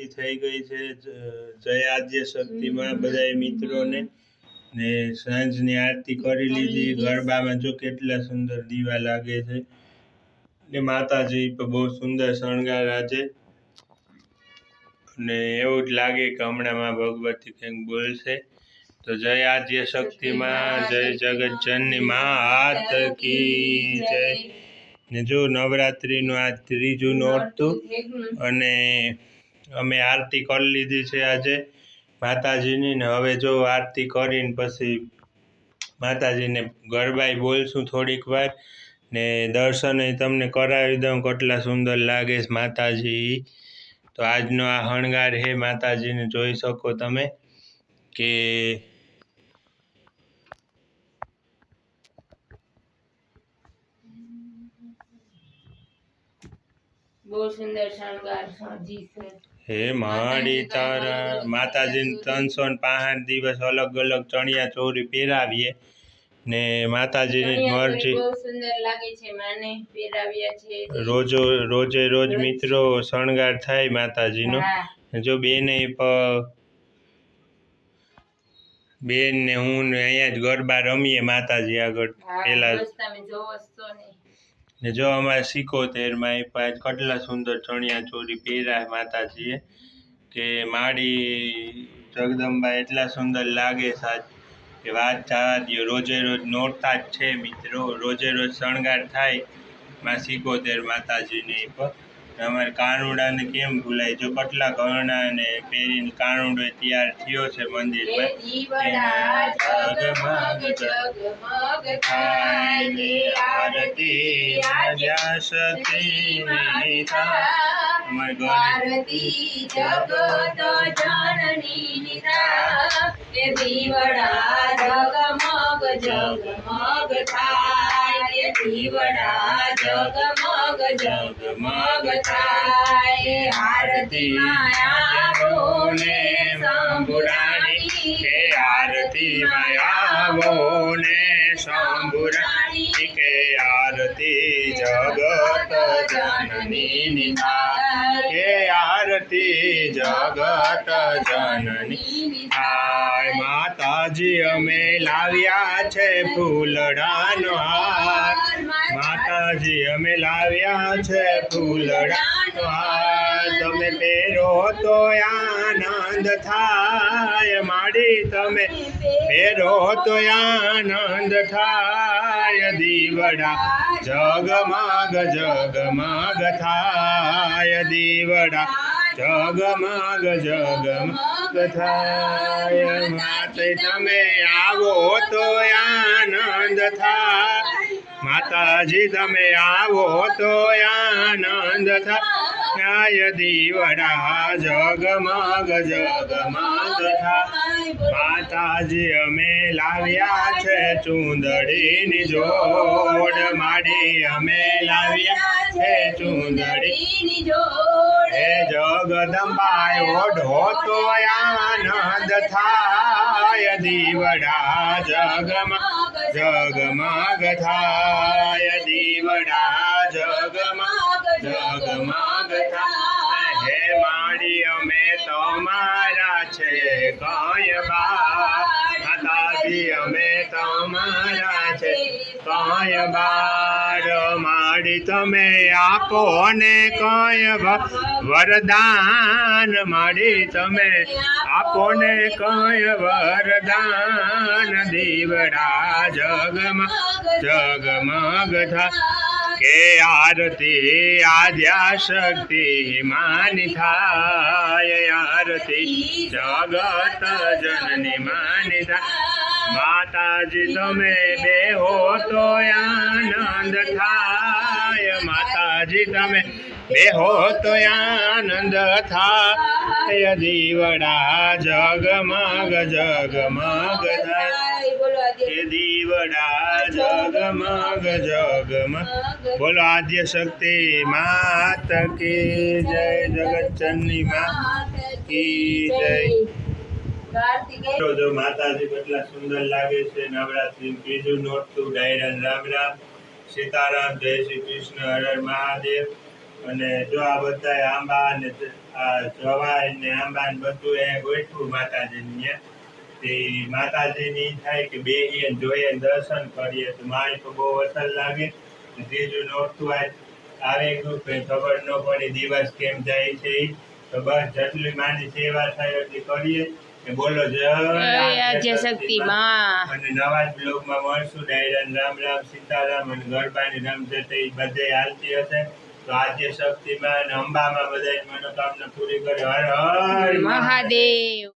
આરતી થઈ ગઈ છે જયાદ્ય શક્તિમાં બધા મિત્રોને. ને સાંજની આરતી કરી લીધી. ગરબામાં જો કેટલા સુંદર દીવા લાગે છે. ને માતાજી પણ બહુ સુંદર શણગાર આજે. ને એવું જ લાગે કે હમણાં માં ભગવતી કંઈક બોલશે. તો જય આદ્ય શક્તિમાં જય જગત જનની માં હાથ કી જય. ને જો નવરાત્રિનું આ ત્રીજું નોરતું અને અમે આરતી કરી લીધી છે આજે. માતાજીની ને હવે જો આરતી કરીને પછી માતાજીને ગરબાઈ બોલશું થોડીક વાર ને દર્શન તમને કરાવી દઉં કેટલા સુંદર લાગે છે માતાજી. તો આજનો આ શણગાર હે માતાજીને જોઈ શકો તમે કે બહુ સુંદર શણગાર સાજી છે. હે માડી તારા માતાજીને ત્રણસો ને પાંચ દિવસ અલગ અલગ ચણિયા ચોરી પહેરાવીએ ને માતાજીની મરજી બહુ સુંદર લાગે છે માને પહેરાવ્યા છે રોજો રોજે રોજ મિત્રો શણગાર થાય માતાજીનો. જો બેને બેન ને હું ને અહીંયા જ ગરબા રમીએ માતાજી આગળ. પેલા ને જો અમારે સિકોતેરમાં પાંચ કેટલા સુંદર ચણિયા ચોરી પહેર્યા માતાજીએ, કે માડી જગદંબા એટલા સુંદર લાગે સાચ કે વાત જવા દો રોજે રોજ નોરતા જ છે મિત્રો, રોજે રોજ શણગાર થાય, માં સિકોતેર માતાજીને પર અમારે કાનુડાને કેમ ભૂલાય? જો કેટલા ઘરણા ને પહેરીને કાનુડો તૈયાર થયો છે મંદિરમાં જગમગ જગમગ થાય દીવડા જગમગ જગમગ થાય. આરતી માયા ને શંભુરાણી કે આરતી માયા ને શંભુરાણી કે આરતી જગત જનની કે આરતી જગત જનની માતાજી અમે લાવ્યા છે ફૂલડાનો હાર. માતાજી, અમે લાવ્યા છે ફૂલડાનો હાર. તમે પહેરો તો આનંદ થાય. માડી, તમે પહેરો તો આનંદ થાય. દીવડા જગમાગ જગમગ થાય. દીવડા જગમગ જગમગ થાય માતે તમે આવો તો આનંદ થાય. માતાજી, તમે આવો તો આનંદ થાય. દીવડા જગમગ જગમગ થાય. માતાજી, અમે લાવ્યા છે ચૂંદડીની જોડ. માડી, અમે લાવ્યા છે ચૂંદડી હે જગદંબાય ઓઢો તો આનંદ થાય. દીવડા જગમાં જગમાગ થાય. દીવડા જગમાં જગમાં થાય હે માડી અમે તમારા છે, કય બા માતાજી અમે તમારા છે કય બાર માડી તમે આપો ને કય વરદાન માડી તમે આપો ને કય વરદાન દીવડા જગમાં જગમગ થા કે આરતી, આદ્યા શક્તિ માની થાય, આરતી જગત જનની માની થાય. માતાજી તમે બેહો તો આનંદ થાય. માતાજી તમે બેહો તો આનંદ થાય. દીવડા જગમગ જગમગ થાય. કે દીવડા જગમગ જગમગ બોલો આદ્ય શક્તિ માત કે જય જગતચંદની માત કી જય. જો માતાજી કેટલા સુંદર લાગે છે. નવરાત્રી ત્રીજું નોરતું ડાયરા રામ રામ. સીતારામ જય શ્રી કૃષ્ણ હર મહાદેવ. અને જો આ બધા આંબા ને આ જવાય ને આંબા ને બધું એ ગોઠવું માતાજીની. તે માતાજીની થાય કે બે ને જોઈએ દર્શન કરીએ તો મારી તો બહુ અસર લાગે. ત્રીજું આજ આવી ગયું ખબર ન પડે દિવસ કેમ જાય છે તો બસ જેટલી માની સેવા થાય એટલી કરીએ. ને બોલો જય શક્તિ માં અને નવા જ બ્લોગમાં મળશું. ડાયરા રામ રામ સીતારામ અને ગરબાની રામ જતે બધે હાલતી હશે. તો આદ્ય શક્તિમાં અને અંબામાં બધા મનોકામના પૂરી કરે. હર હર. મહાદેવ.